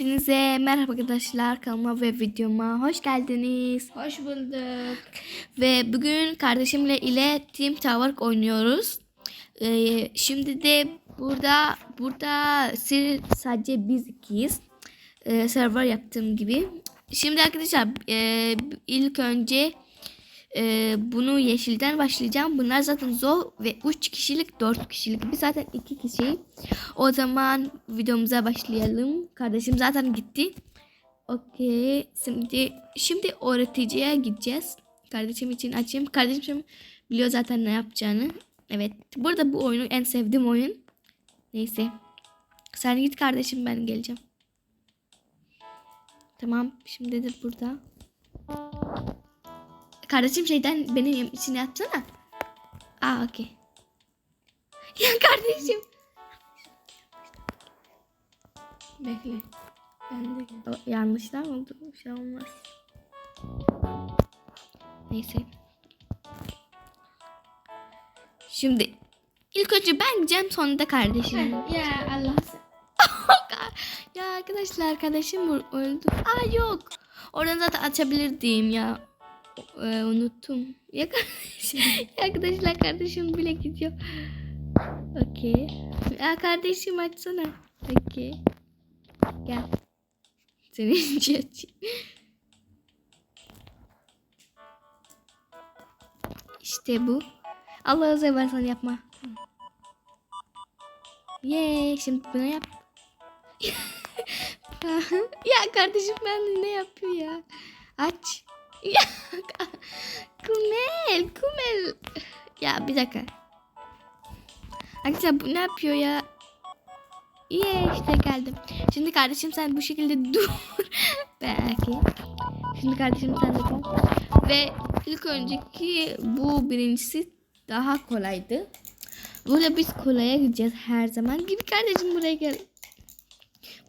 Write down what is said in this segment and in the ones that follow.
Hepinize merhaba arkadaşlar kanalıma ve videoma hoş geldiniz. Hoş bulduk. Ve bugün kardeşimle ile Team Tower oynuyoruz. Ee, şimdi de burada burada sadece biz ikiyiz. Ee, server yaptığım gibi. Şimdi arkadaşlar e, ilk önce e, bunu yeşilden başlayacağım. Bunlar zaten zor ve 3 kişilik 4 kişilik. Biz zaten 2 kişi. O zaman videomuza başlayalım. Kardeşim zaten gitti. Okey. Şimdi şimdi öğreticiye gideceğiz. Kardeşim için açayım. Kardeşim biliyor zaten ne yapacağını. Evet. Burada bu oyunu en sevdiğim oyun. Neyse. Sen git kardeşim ben geleceğim. Tamam. Şimdi de burada. Kardeşim şeyden benim için yapsana. Aa okey. Ya kardeşim. Bekle. Ben de. O, yanlışlar oldu. Bir şey olmaz. Neyse. Şimdi ilk önce ben gideceğim sonra da kardeşim. Ya Allah ya arkadaşlar kardeşim öldü. Aa yok. Oradan zaten açabilirdim ya. Ee, unuttum. Ya kardeşim, ya arkadaşlar kardeşim bile gidiyor. Okey. Ya kardeşim açsana. Okey. Gel. Senin için açayım. İşte bu. Allah'ı seversen yapma. Yay. Şimdi bunu yap. ya kardeşim ben ne yapıyor ya? Aç. Ya Kumel, Kumel. Ya bir dakika. Arkadaşlar bu ne yapıyor ya? İyi işte geldim. Şimdi kardeşim sen bu şekilde dur. Belki. Şimdi kardeşim sen de gel. Ve ilk önceki bu birincisi daha kolaydı. Burada biz kolaya gideceğiz her zaman gibi kardeşim buraya gel.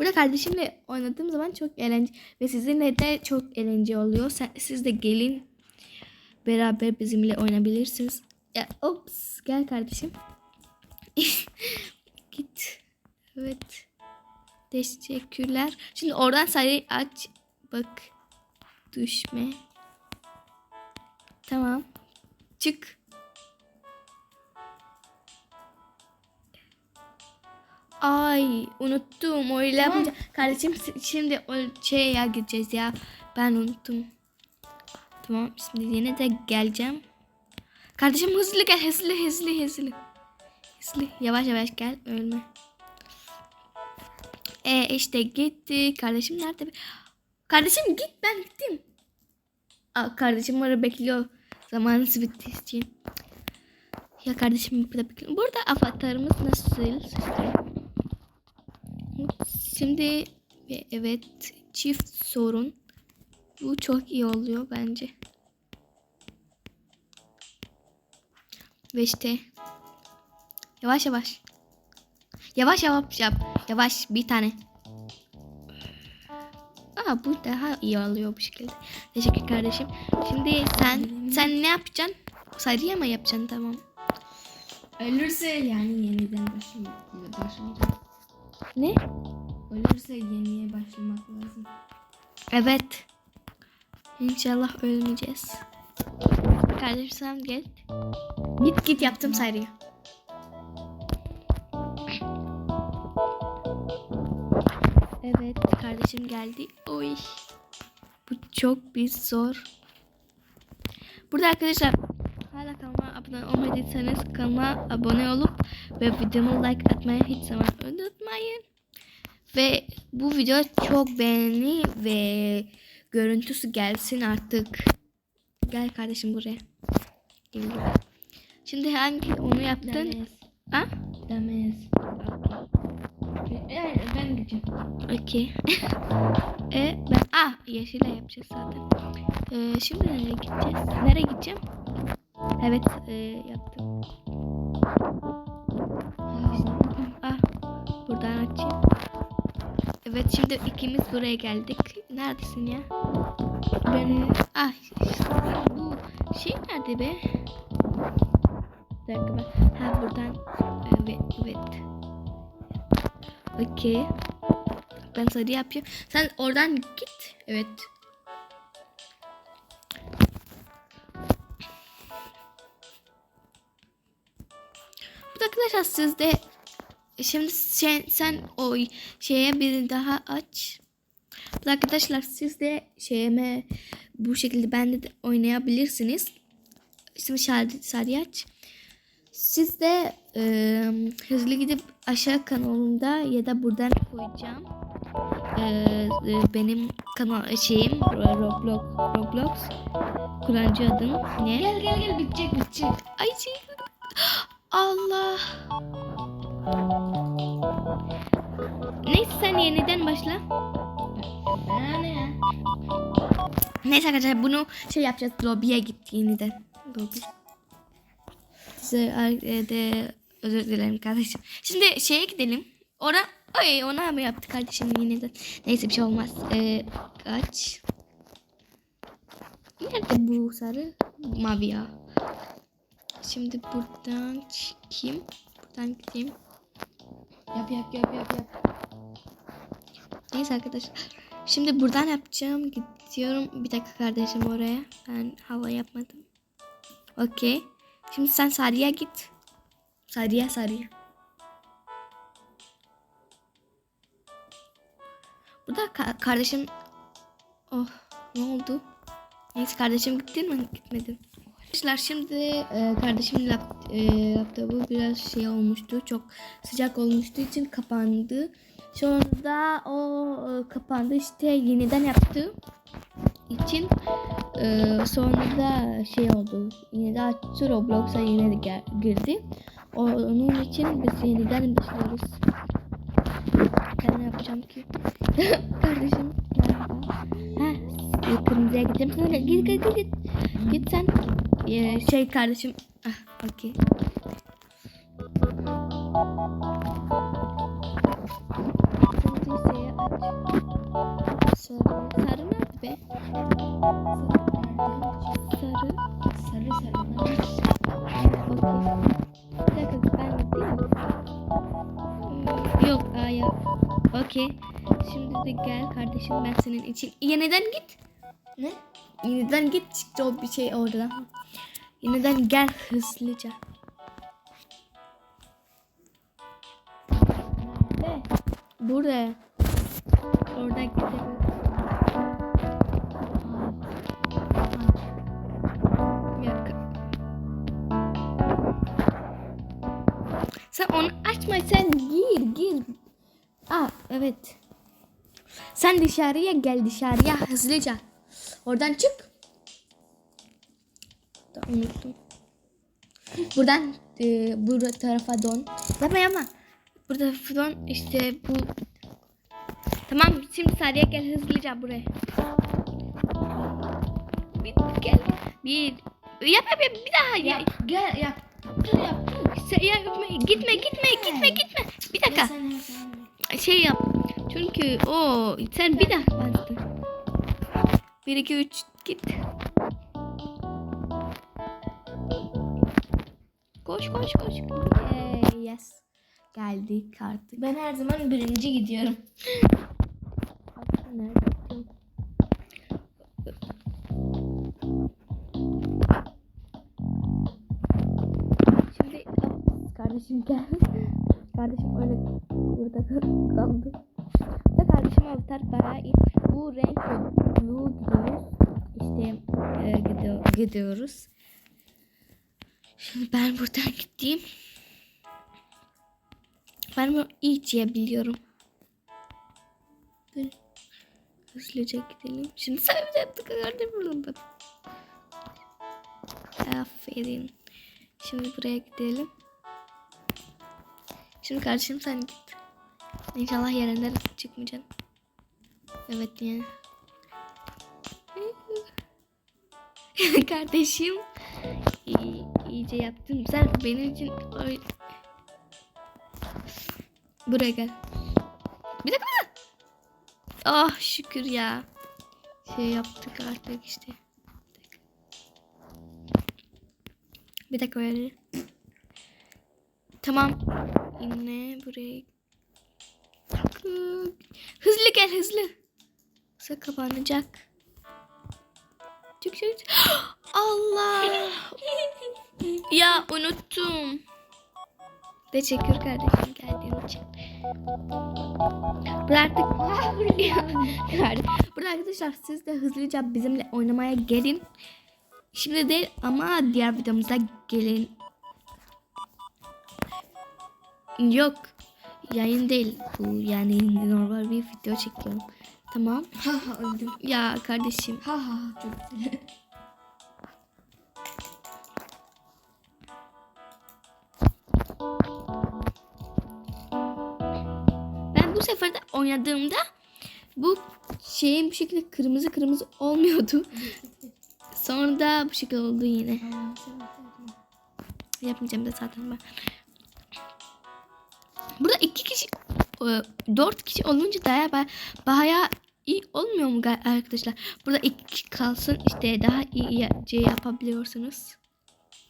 Burada kardeşimle oynadığım zaman çok eğlenceli ve sizinle de çok eğlenceli oluyor. Siz de gelin beraber bizimle oynayabilirsiniz. Ya ops gel kardeşim. Git. Evet. Teşekkürler. Şimdi oradan sayıyı aç. Bak. Düşme. Tamam. Çık. Ay unuttum öyle yapınca. Kardeşim şimdi o şeye gideceğiz ya. Ben unuttum. Tamam şimdi yine de geleceğim. Kardeşim hızlı gel hızlı hızlı hızlı. Hızlı yavaş yavaş gel ölme. E işte gitti. Kardeşim nerede? Kardeşim git ben gittim. Aa, kardeşim orada bekliyor. Zamanınız bitti için. Ya kardeşim burada bekliyor. Burada avatarımız nasıl? Şimdi ve evet çift sorun. Bu çok iyi oluyor bence. Ve işte yavaş yavaş. Yavaş yavaş yap. Yavaş bir tane. Aa bu daha iyi oluyor bu şekilde. Teşekkür kardeşim. Şimdi sen sen ne yapacaksın? Sarıya mı yapacaksın tamam. Ölürse yani yeniden başlamak, başlayacağız. Ne? Ölürse yeniye başlamak lazım. Evet. İnşallah ölmeyeceğiz. Kardeşim sen gel. Git git yaptım sarıyı. Evet kardeşim geldi. Oy. Bu çok bir zor. Burada arkadaşlar hala kanalıma abone olmadıysanız kanalıma abone olup ve videomu like atmayı hiç zaman unutmayın. Ve bu video çok beğeni ve görüntüsü gelsin artık. Gel kardeşim buraya. Şimdi hangi onu yaptın? Demez. Ha? Demez. Yani ben gideceğim. Okey. e ben ah yeşile yapacağız zaten. Ee, şimdi nereye gideceğiz? Nereye gideceğim? Evet e, yaptım. Ah buradan açayım. Evet şimdi ikimiz buraya geldik. Neredesin ya? Beni ah bu şey nerede be? Bir dakika ben. Ha buradan evet evet. Okey. ben sarı yapıyorum. Sen oradan git. Evet. Bu da arkadaşlar sizde şimdi sen, sen o şeye bir daha aç. Arkadaşlar siz de şeyime bu şekilde bende de oynayabilirsiniz. Şimdi sarı aç. Siz de e, hızlı gidip aşağı kanalımda ya da buradan koyacağım. E, e, benim kanal şeyim Roblox Roblox kullanıcı adım ne? Gel gel gel bitecek bitecek. Ay şey Allah. Neyse sen yeniden başla. Neyse arkadaşlar bunu şey yapacağız. Lobby'ye git yeniden. Lobby. Size e, de özür dilerim kardeşim. Şimdi şeye gidelim. Ona ay ona mı yaptı kardeşim yeniden? Neyse bir şey olmaz. Ee, kaç. Nerede bu sarı? Mavi ya. Şimdi buradan çıkayım. Buradan gideyim. Yap yap yap yap yap. Neyse arkadaşlar. Şimdi buradan yapacağım. Gidiyorum. Bir dakika kardeşim oraya. Ben hava yapmadım. Okey. Şimdi sen sarıya git. Sarıya sarıya. Burada ka- kardeşim... Oh ne oldu? Neyse kardeşim gittin mi? Gitmedin. Arkadaşlar şimdi e, kardeşimin lap, e, laptopu biraz şey olmuştu. Çok sıcak olmuştu için kapandı. Sonra o e, kapandı işte yeniden yaptı için e, sonra da şey oldu. Yine de açtı Roblox'a yine de girdi. Onun için biz yeniden başlıyoruz. Ben ne yapacağım ki? Kardeşim merhaba. Ha, kırmızıya gideceğim. De git git git git. Git sen. Ee, şey kardeşim. Ah, okey. Şeye aç. Sarı. Sarı nerede be? Sarı. Sarı sarı. Okey. Bir dakika ben gideyim Yok aya. Okey. Şimdi de gel kardeşim ben senin için. Yeniden git. Ne? Yeniden git çıktı o bir şey oradan. Yeniden gel hızlıca. Buraya. Orada gidelim. Sen onu açma sen gir gir. Aa evet. Sen dışarıya gel dışarıya hızlıca. Oradan çık. Da unuttum. Buradan e, bu tarafa dön. Yapma yapma. Burada don işte bu. Tamam şimdi Sariye gel hızlıca buraya. Bir gel. Bir. Yap yap yap bir daha ya. Yap gel yap. Dur yap. Sen- ya. Gitme gitme gitme gitme. Bir dakika. Şey yap. Çünkü o sen bir daha bastın. Bir iki üç git. Koş koş koş. Yay, yes. Geldik artık. Ben her zaman birinci gidiyorum. Şimdi Aa, kardeşim gel. Kardeşim öyle burada kaldı. Ve kardeşim avatar bayağı iyi. Bu renk blue gidiyoruz. İşte e, gidiyor, gidiyoruz. Şimdi ben buradan gideyim. Ben bunu iyice biliyorum. Hızlıca gidelim. Şimdi bir dakika gördün Aferin. Şimdi buraya gidelim. Şimdi kardeşim sen git. İnşallah yerinden çıkmayacaksın. Evet yani. kardeşim. İyi, iyice yaptın. Sen benim için öyle... Buraya gel. Bir dakika. Ah şükür ya. Şey yaptık artık işte. Bir dakika öyle. Tamam. Yine buraya Hızlı. Gel hızlı. Yoksa kapanacak. Çık. çık. Allah. ya unuttum. Teşekkür kardeşim geldiğin için. Burada artık Burada arkadaşlar siz de hızlıca bizimle oynamaya gelin. Şimdi değil ama diğer videomuzda gelin. Yok. Yayın değil bu yani normal bir video çekiyorum. Tamam. Ha ha öldüm. Ya kardeşim. Ha ha çok bu sefer de oynadığımda bu şeyin bu şekilde kırmızı kırmızı olmuyordu. Sonra da bu şekilde oldu yine. Yapmayacağım da zaten ben. Burada iki kişi, e, dört kişi olunca daha ba- bayağı iyi olmuyor mu arkadaşlar? Burada iki kişi kalsın işte daha iyi şey yapabiliyorsunuz.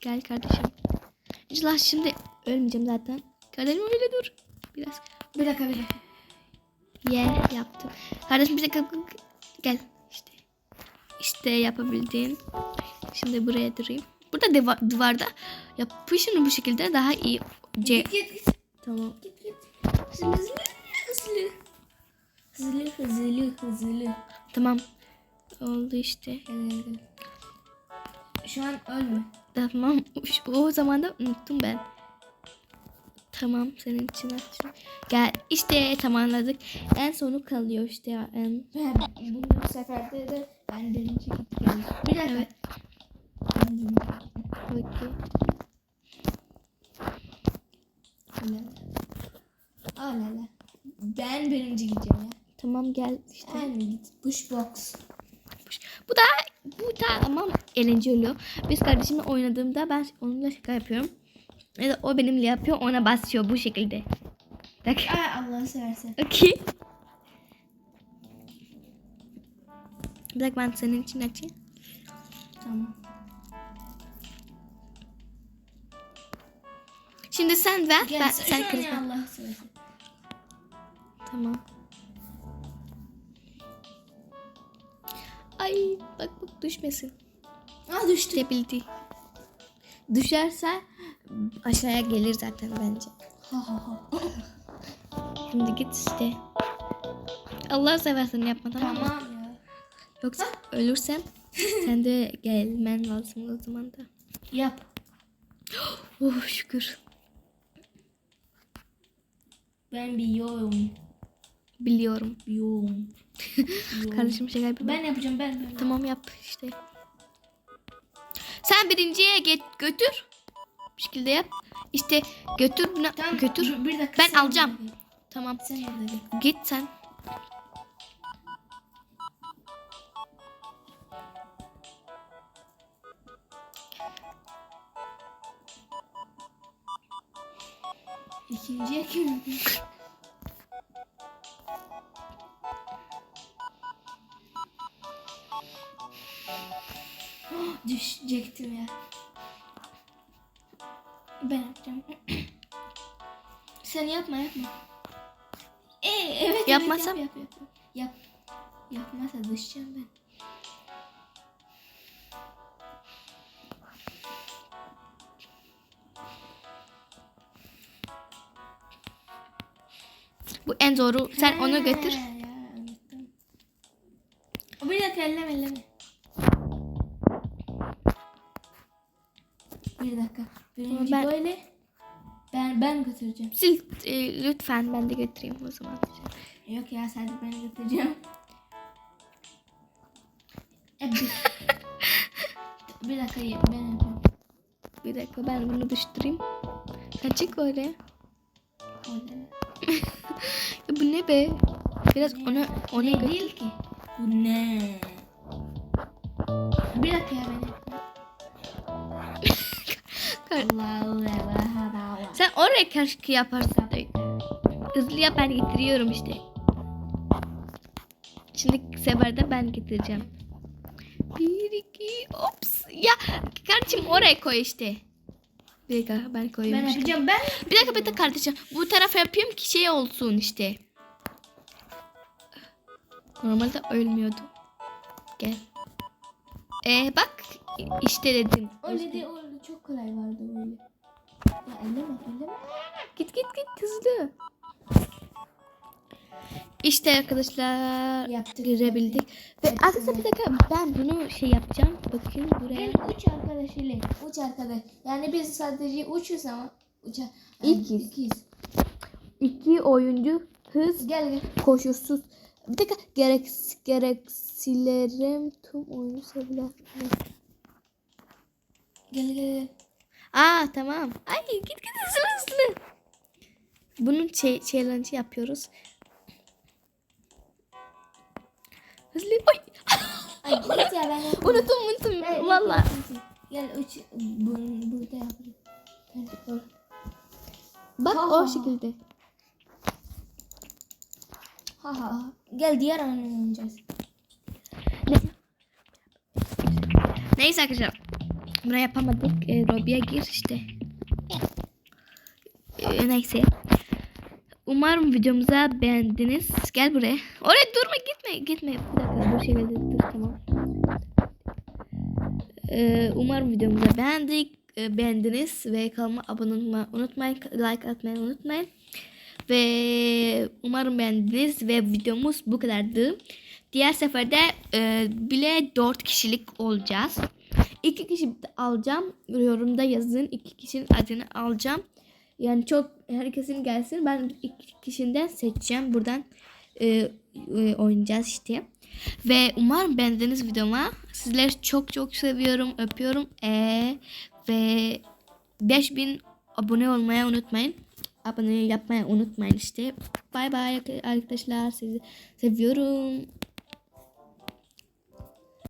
Gel kardeşim. İnşallah şimdi ölmeyeceğim zaten. Kardeşim öyle dur. Biraz. Bir dakika bir dakika. Ye yaptım. Kardeşim bir dakika gel işte. İşte yapabildin. Şimdi buraya durayım. Burada deva- duvarda yapışın bu şekilde daha iyi. C Git git git. tamam. Git git. Hızlı hızlı hızlı. Hızlı hızlı hızlı. Tamam. Oldu işte. Şu an ölme. Tamam. O zaman da unuttum ben. Tamam senin için açtım. Gel işte tamamladık. En sonu kalıyor işte. En... Ben bu seferde de ben birinci gittim. Bir dakika. Evet. Ben. Bakayım. Öyle. Ben birinci gideceğim ya. Tamam gel işte. Sen git. Push box. Bu da bu da ama eğlenceli oluyor. Biz kardeşimle oynadığımda ben onunla şaka yapıyorum. Ya da o benimle yapıyor ona basıyor bu şekilde. Bak. Ay Allah'ını seversen. Okey. Dakika ben senin için açayım. Tamam. Şimdi sen ver. Gel ben, sen. Allah'ını seversen. Tamam. Ay bak bak düşmesin. Aa düştü. Düşebildi. Düşerse aşağıya gelir zaten bence. Şimdi git işte. Allah seversen yapma tamam mı? Tamam ya. Yoksa ölürsem sen de gelmen lazım o zaman da. Yap. Oh şükür. Ben bir yoğum. Biliyorum. Yoğum. Kardeşim şaka yapıyor. Ben yapacağım ben. ben. Tamam yap işte. Sen birinciye get götür. Bir şekilde yap. İşte götür bunu Tamam, götür. Bir dakika. Ben alacağım. gel. Tamam. Sen. Git sen. İkinciye kim? Düşecektim ya. Ben yapacağım. Sen yapma yapma. Ee, evet Yapmasam? evet, yap, yap, yap, yap. Yapmazsa düşeceğim ben. Bu en zoru. Sen onu götür. E, lütfen ben de götüreyim o zaman. Yok ya sadece ben götüreceğim. E, bir, bir dakika ben yapacağım. Bir dakika ben bunu düşüreyim. Sen çık oraya. Ya bu ne be? Biraz onu ona Ne götür. değil ki? Bu ne? Bir dakika ya ben. Allah Allah Allah. Sen oraya keşke yaparsın. da. Hızlı yap ben getiriyorum işte. Şimdi seferde ben getireceğim. Bir iki ops. Ya kardeşim oraya koy işte. Bir dakika ben Ben koyuyorum. yapacağım ben. Bir dakika bir dakika kardeşim. Bu tarafa yapayım ki şey olsun işte. Normalde ölmüyordu. Gel. Ee, bak işte dedim. Öyle de öyle çok kolay vardı öyle. Ya elleme elleme. Git git git hızlı. İşte arkadaşlar Yaptık. girebildik. Ve Hepsini. arkadaşlar bir dakika ben bunu şey yapacağım. Bakın buraya. Gel uç arkadaşıyla. Uç arkadaş. Yani biz sadece uçuyoruz ama uça. İkiz. İkiz. İki oyuncu hız Gel gel. koşulsuz. Bir dakika gerek gereksilerim tüm oyunu sevilen. Gel gel gel. Aa tamam. Ay git git hızlı hızlı. Bunun challenge yapıyoruz. Hızlı. Ay. Ay git ya ben yapayım. unuttum unuttum. Gel, Valla. Gel uç. Bu, burada dur. Bak Ha, o ha. şekilde. Ha ha. Gel diğer oyunu oynayacağız. Neyse arkadaşlar. Bunu yapamadık. E, Robi'ye gir işte. E, neyse. Umarım videomuza beğendiniz. Gel buraya. Oraya durma gitme gitme. Bir dakika bu şekilde dur tamam. E, umarım videomuza beğendik. e, beğendiniz ve kanalıma abone olmayı unutmayın. Like atmayı unutmayın. Ve umarım beğendiniz ve videomuz bu kadardı. Diğer seferde e, bile 4 kişilik olacağız. İki kişi alacağım. Yorumda yazın. iki kişinin adını alacağım. Yani çok herkesin gelsin. Ben iki kişiden seçeceğim. Buradan e, e, oynayacağız işte. Ve umarım beğendiniz videoma. Sizleri çok çok seviyorum. Öpüyorum. E, ve 5000 abone olmayı unutmayın. Abone yapmayı unutmayın işte. Bay bay arkadaşlar. Sizi seviyorum.